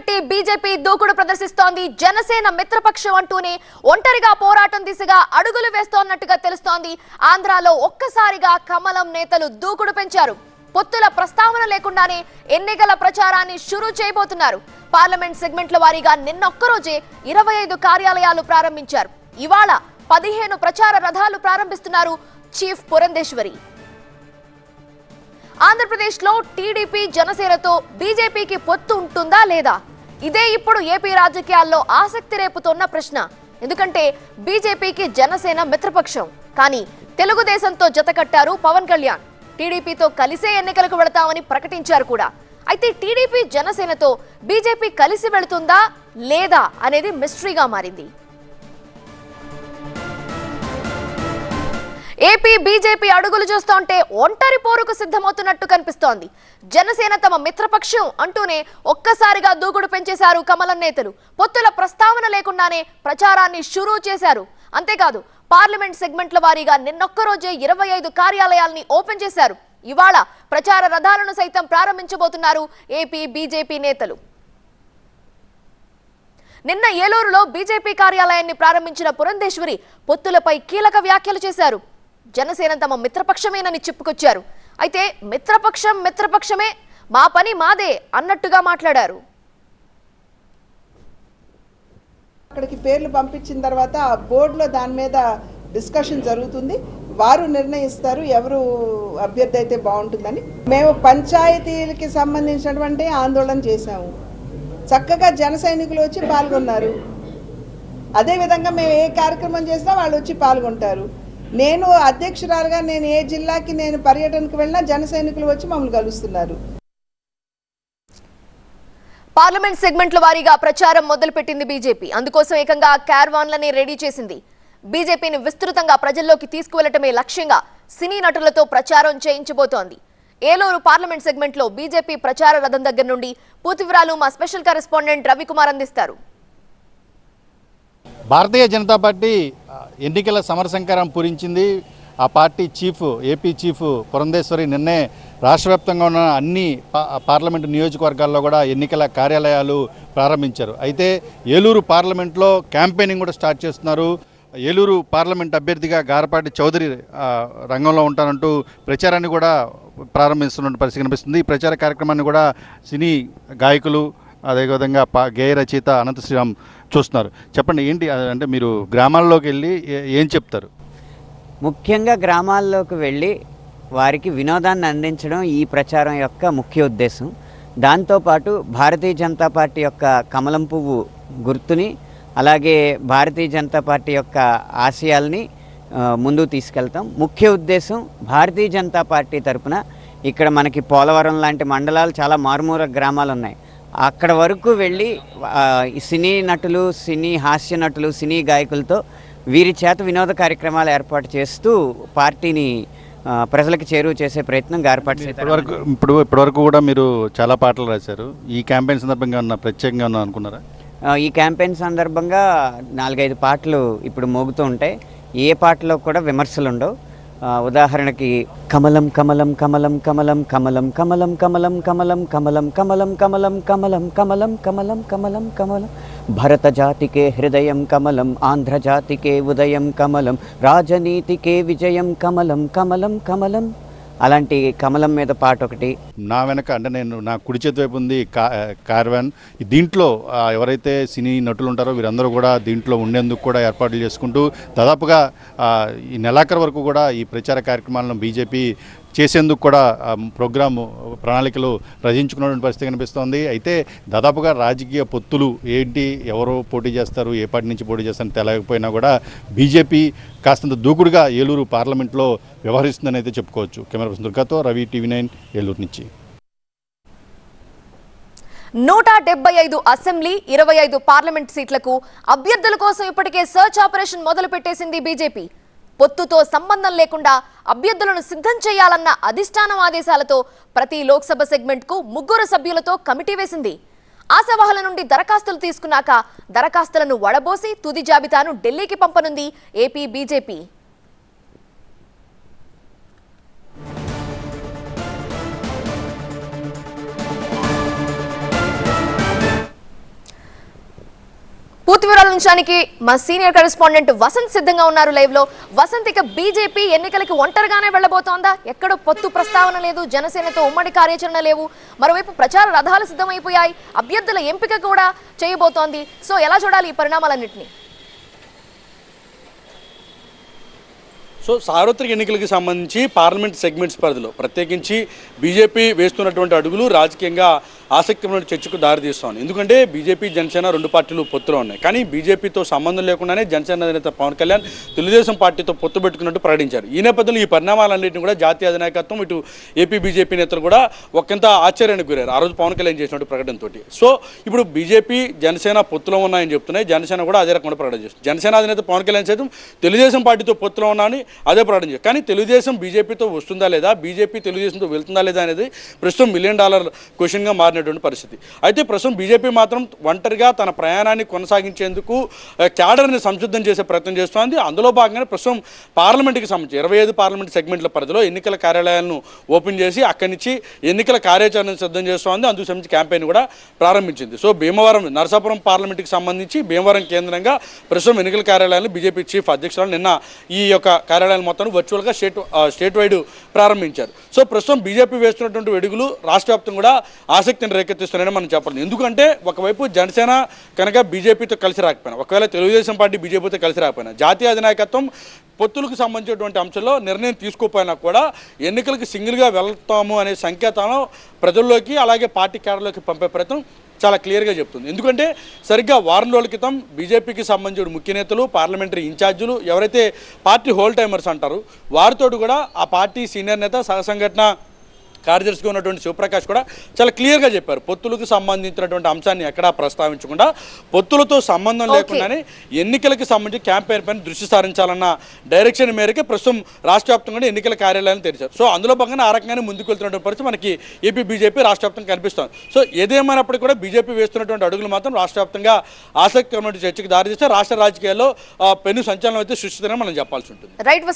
పెట్టి బీజేపీ దూకుడు ప్రదర్శిస్తోంది. జనసేన మిత్రపక్షం అంటూనే ఒంటరిగా పోరాటం దిశగా అడుగులు వేస్తోన్నట్టుగా తెలుస్తోంది. ఆంధ్రాలో ఒక్కసారిగా కమలం నేతలు దూకుడు పెంచారు. పొత్తుల ప్రస్తావన లేకుండానే ఎన్నికల ప్రచారాన్ని షురూ చేయబోతున్నారు. పార్లమెంట్ సెగ్మెంట్ల వారీగా నిన్నొక్కరోజే ఇరవై ఐదు కార్యాలయాలు ప్రారంభించారు. ఇవాళ పదిహేను ప్రచార రథాలు ప్రారంభిస్తున్నారు చీఫ్ పురంధేశ్వరి. ఆంధ్రప్రదేశ్లో టీడీపీ జనసేనతో బీజేపీకి పొత్తు ఉంటుందా లేదా? ఇదే ఇప్పుడు ఏపీ రాజకీయాల్లో ఆసక్తి రేపుతోన్న ప్రశ్న. ఎందుకంటే బీజేపీకి జనసేన మిత్రపక్షం. కానీ తెలుగుదేశంతో జతకట్టారు పవన్ కళ్యాణ్. టీడీపీతో కలిసే ఎన్నికలకు వెళతామని ప్రకటించారు కూడా. అయితే టీడీపీ జనసేనతో బీజేపీ కలిసి వెళుతుందా లేదా అనేది మిస్టరీగా మారింది. ఏపీ బీజేపీ అడుగులు చూస్తుంటే ఒంటరి పోరుకు సిద్ధమవుతున్నట్టు కనిపిస్తోంది. జనసేన తమ మిత్రపక్షం అంటూనే ఒక్కసారిగా దూకుడు పెంచేశారు కమలం నేతలు. పొత్తుల ప్రస్తావన లేకుండానే ప్రచారాన్ని షురూ చేశారు. అంతేకాదు పార్లమెంట్ సెగ్మెంట్ల వారీగా నిన్నొక్కరోజే ఇరవై ఐదు కార్యాలయాల్ని ఓపెన్ చేశారు. ఇవాళ ప్రచార రథాలను సైతం ప్రారంభించబోతున్నారు ఏపీ బీజేపీ నేతలు. నిన్న ఏలూరులో బీజేపీ కార్యాలయాన్ని ప్రారంభించిన పురంధేశ్వరి పొత్తులపై కీలక వ్యాఖ్యలు చేశారు. జనసేన తమ మిత్రపక్షమేనని చెప్పుకొచ్చారు. అయితే మిత్రపక్షం మిత్రపక్షమే మా పని మాదే అన్నట్టుగా మాట్లాడారు. అక్కడికి పేర్లు పంపించిన తర్వాత ఆ బోర్డులో దాని మీద డిస్కషన్ జరుగుతుంది. వారు నిర్ణయిస్తారు ఎవరు అభ్యర్థి అయితే బాగుంటుందని. మేము పంచాయతీలకి సంబంధించినటువంటి ఆందోళన చేశాము. చక్కగా జన సైనికులు వచ్చి పాల్గొన్నారు. అదేవిధంగా మేము ఏ కార్యక్రమం చేసినా వాళ్ళు వచ్చి పాల్గొంటారు. నేను అధ్యక్షురాలుగా నేను ఏ జిల్లాకి నేను పర్యటనకు వెళ్ళినా జన సైనికులు వచ్చి మమ్మల్ని కలుస్తున్నారు. పార్లమెంట్ సెగ్మెంట్ల వారీగా ప్రచారం మొదలుపెట్టింది బీజేపీ. అందుకోసం ఏకంగా క్యార్వాన్లని రెడీ చేసింది. బీజేపీని విస్తృతంగా ప్రజల్లోకి తీసుకువెళ్ళటమే లక్ష్యంగా సినీ నటులతో ప్రచారం చేయించబోతోంది. ఏలూరు పార్లమెంట్ సెగ్మెంట్లో బీజేపీ ప్రచార రథం దగ్గర నుండి పూర్తి వివరాలు మా స్పెషల్ కరెస్పాండెంట్ రవికుమార్ అందిస్తారు. భారతీయ జనతా పార్టీ ఎన్నికల సమరశంకరం పూరించింది. ఆ party chief AP chief Purandeswari నిన్నే రాష్ట్ర వ్యాప్తంగా ఉన్న అన్ని పా- పార్లమెంటు నియోజకవర్గాల్లో కూడా ఎన్నికల కార్యాలయాలు ప్రారంభించారు. అయితే ఏలూరు పార్లమెంట్లో క్యాంపెయినింగ్ కూడా స్టార్ట్ చేస్తున్నారు. ఏలూరు పార్లమెంట్ అభ్యర్థిగా గారపాటి చౌదరి రంగంలో ఉంటానంటూ ప్రచారాన్ని కూడా ప్రారంభిస్తున్న పరిస్థితి కనిపిస్తుంది. ఈ ప్రచార కార్యక్రమాన్ని కూడా సినీ గాయకులు అదేవిధంగా పా గేయ రచయిత అనంత శ్రీరామ్ చూస్తున్నారు. చెప్పండి ఏంటి అంటే మీరు గ్రామాల్లోకి వెళ్ళి ఏ- ఏం చెప్తారు? ముఖ్యంగా గ్రామాల్లోకి వెళ్ళి వారికి వినోదాన్ని అందించడం ఈ ప్రచారం యొక్క ముఖ్య ఉద్దేశం. దాంతోపాటు భారతీయ జనతా పార్టీ యొక్క కమలం పువ్వు గుర్తుని అలాగే భారతీయ జనతా పార్టీ యొక్క ఆశయాల్ని ముందుకు తీసుకెళ్తాం. ముఖ్య ఉద్దేశం భారతీయ జనతా పార్టీ తరపున ఇక్కడ మనకి పోలవరం లాంటి మండలాలు చాలా మారుమూల గ్రామాలు ఉన్నాయి అక్కడ వరకు వెళ్ళి సినీ నటులు సినీ హాస్య నటులు సినీ గాయకులతో వీరి చేత వినోద కార్యక్రమాలు ఏర్పాటు చేస్తూ పార్టీని ప్రజలకు చేరువ చేసే ప్రయత్నం గార్పాటి సీతారామన్ ఇప్పటివరకు ఇప్పుడు ఇప్పటివరకు కూడా మీరు చాలా పాటలు రాశారు. ఈ క్యాంపెయిన్ సందర్భంగా ఉన్న ప్రత్యేకంగా ఉన్న అనుకున్నారా? ఈ క్యాంపెయిన్ సందర్భంగా నాలుగైదు పాటలు ఇప్పుడు మోగుతూ ఉంటాయి. ఏ పాటలో కూడా విమర్శలు ఉండవు ఉదాహరణకి కమలం కమలం కమలం కమలం కమలం కమలం కమలం కమలం కమలం కమలం కమలం కమలం కమలం కమలం కమలం కమలం భరత జాతికే హృదయం కమలం ఆంధ్రజాతికే ఉదయం కమలం రాజనీతికే విజయం కమలం కమలం కమలం అలాంటి కమలం మీద పాట ఒకటి. నా వెనక అంటే నేను నా కుడి చేతి వైపు ఉంది కా కార్వాన్ దీంట్లో ఎవరైతే సినీ నటులు ఉంటారో వీరందరూ కూడా దీంట్లో ఉండేందుకు కూడా ఏర్పాట్లు చేసుకుంటూ దాదాపుగా ఈ నెలాఖరు వరకు కూడా ఈ ప్రచార కార్యక్రమాలను బీజేపీ చేసేందుకు కూడా ప్రోగ్రాము ప్రణాళికలు రచించుకున్నటువంటి పరిస్థితి కనిపిస్తోంది. అయితే దాదాపుగా రాజకీయ పొత్తులు ఏంటి ఎవరు పోటీ చేస్తారు ఏ పార్టీ నుంచి పోటీ చేస్తారని తెలియకపోయినా కూడా బీజేపీ కాస్తంత దూకుడుగా ఏలూరు పార్లమెంట్లో వ్యవహరిస్తుందని అయితే చెప్పుకోవచ్చు. కెమెరా పర్సన్ దుర్గాతో రవి టీవీ నైన్ ఏలూరు నుంచి. నూట డెబ్బై ఐదు అసెంబ్లీ ఇరవై ఐదు పార్లమెంట్ సీట్లకు అభ్యర్థుల కోసం ఇప్పటికే సర్చ్ ఆపరేషన్ మొదలు పెట్టేసింది బీజేపీ. పొత్తుతో సంబంధం లేకుండా అభ్యర్థులను సిద్ధం చేయాలన్న అధిష్టానం ఆదేశాలతో ప్రతి లోక్సభ సెగ్మెంట్కు ముగ్గురు సభ్యులతో కమిటీ వేసింది. ఆశావాహుల నుండి దరఖాస్తులు తీసుకున్నాక దరఖాస్తులను వడబోసి తుది జాబితాను ఢిల్లీకి పంపనుంది ఏపీ బీజేపీ. వివరాల నుంచానికి మా సీనియర్ కరెస్పాండెంట్ వసంత్ సిద్ధంగా ఉన్నారు లైవ్లో. వసంత్ ఇక బీజేపీ ఎన్నికలకి ఒంటరిగానే వెళ్ళబోతోందా? ఎక్కడో పొత్తు ప్రస్తావన లేదు జనసేనతో ఉమ్మడి కార్యాచరణ లేవు. మరోవైపు ప్రచార రథాలు సిద్ధమైపోయాయి. అభ్యర్థుల ఎంపిక కూడా చేయబోతోంది. సో ఎలా చూడాలి ఈ పరిణామాలన్నింటినీ? సో సార్వత్రిక ఎన్నికలకు సంబంధించి పార్లమెంట్ సెగ్మెంట్స్ పరిధిలో ప్రత్యేకించి బీజేపీ వేస్తున్నటువంటి అడుగులు రాజకీయంగా ఆసక్తిమైన చర్చకు దారితీస్తాను ఎందుకంటే బీజేపీ జనసేన రెండు పార్టీలు పొత్తులో ఉన్నాయి. కానీ బీజేపీతో సంబంధం లేకుండానే జనసేన అధినేత పవన్ కళ్యాణ్ తెలుగుదేశం పార్టీతో పొత్తు పెట్టుకున్నట్టు ప్రకటించారు. ఈ నేపథ్యంలో ఈ పరిణామాలన్నింటినీ కూడా జాతీయ అధినాయకత్వం ఇటు ఏపీ బీజేపీ నేతలు కూడా ఒకంత ఆశ్చర్యానికి గురారు ఆ రోజు పవన్ కళ్యాణ్ చేసినట్టు ప్రకటనతో సో ఇప్పుడు బీజేపీ జనసేన పొత్తులో ఉన్నాయని చెప్తున్నాయి. జనసేన కూడా అదే రకంగా ప్రకటన చేస్తుంది. జనసేన అధినేత పవన్ కళ్యాణ్ సైతం తెలుగుదేశం పార్టీతో పొత్తులో ఉన్నామని అదే ప్రకటన చేస్తుంది కానీ తెలుగుదేశం బీజేపీతో వస్తుందా లేదా బీజేపీ తెలుగుదేశంతో వెళ్తుందా లేదా అనేది ప్రస్తుతం మిలియన్ డాలర్ క్వశ్చన్గా మారినటువంటి పరిస్థితి. అయితే ప్రస్తుతం బీజేపీ మాత్రం ఒంటరిగా తన ప్రయాణాన్ని కొనసాగించేందుకు క్యాడర్ని సంసిద్ధం చేసే ప్రయత్నం చేస్తోంది. అందులో భాగంగానే ప్రస్తుతం పార్లమెంట్కి సంబంధించి ఇరవై ఐదు పార్లమెంట్ సెగ్మెంట్ల పరిధిలో ఎన్నికల కార్యాలయాలను ఓపెన్ చేసి అక్కడి నుంచి ఎన్నికల కార్యాచరణను సిద్ధం చేస్తోంది. అందుకు సంబంధించి క్యాంపెయిన్ కూడా ప్రారంభించింది. సో భీమవరం నరసాపురం పార్లమెంట్కి సంబంధించి భీమవరం కేంద్రంగా ప్రస్తుతం ఎన్నికల కార్యాలయాన్ని బీజేపీ చీఫ్ అధ్యక్షురాలు నిన్న ఈ యొక్క కార్యాలయాలు మొత్తం వర్చువల్గా స్టేట్ స్టేట్ వైడ్ ప్రారంభించారు. సో ప్రస్తుతం బీజేపీ వేస్తున్నటువంటి వెడుగులు రాష్ట్ర కూడా ఆసక్తిని రేకెత్తిస్తున్నాయని మనం చెప్పాలి. ఎందుకంటే ఒకవైపు జనసేన కనుక బీజేపీతో కలిసి రాకపోయినా ఒకవేళ తెలుగుదేశం పార్టీ బీజేపీతో కలిసి రాకపోయినా జాతీయ అధినాయకత్వం పొత్తులకు సంబంధించినటువంటి అంశంలో నిర్ణయం తీసుకోకపోయినా కూడా ఎన్నికలకు సింగిల్గా వెళ్తాము అనే సంకేతాలను ప్రజల్లోకి అలాగే పార్టీ కేడర్లోకి పంపే ప్రయత్నం చాలా క్లియర్గా చెప్తుంది. ఎందుకంటే సరిగ్గా వారం రోజుల క్రితం బీజేపీకి సంబంధించిన ముఖ్య నేతలు పార్లమెంటరీ ఇన్ఛార్జీలు ఎవరైతే పార్టీ హోల్ టైమర్స్ అంటారు వారితోటి కూడా ఆ పార్టీ సీనియర్ నేత సహ సంఘటన కార్యదర్శిగా ఉన్నటువంటి శివప్రకాష్ కూడా చాలా క్లియర్గా చెప్పారు. పొత్తులకు సంబంధించినటువంటి అంశాన్ని ఎక్కడా ప్రస్తావించకుండా పొత్తులతో సంబంధం. లేకుండానే ఎన్నికలకు సంబంధించి క్యాంపెయిన్ పైన దృష్టి సారించాలన్న డైరెక్షన్ మేరకు ప్రస్తుతం రాష్ట్ర వ్యాప్తంగా ఎన్నికల కార్యాలయాలను తెరిచారు. సో అందులో భాగంగా ఆ రకంగానే ముందుకు వెళ్తున్నటువంటి పరిస్థితి మనకి ఏపీ బీజేపీ రాష్ట్ర వ్యాప్తంగా కనిపిస్తుంది. సో ఏదేమైనప్పటికీ కూడా బీజేపీ వేస్తున్నటువంటి అడుగులు మాత్రం రాష్ట్ర వ్యాప్తంగా ఆసక్తికరమైన చర్చకు దారితీస్తే రాష్ట్ర రాజకీయాల్లో పెను సంచలనం అయితే సృష్టిస్తుందని మనం చెప్పాల్సి ఉంటుంది. రైట్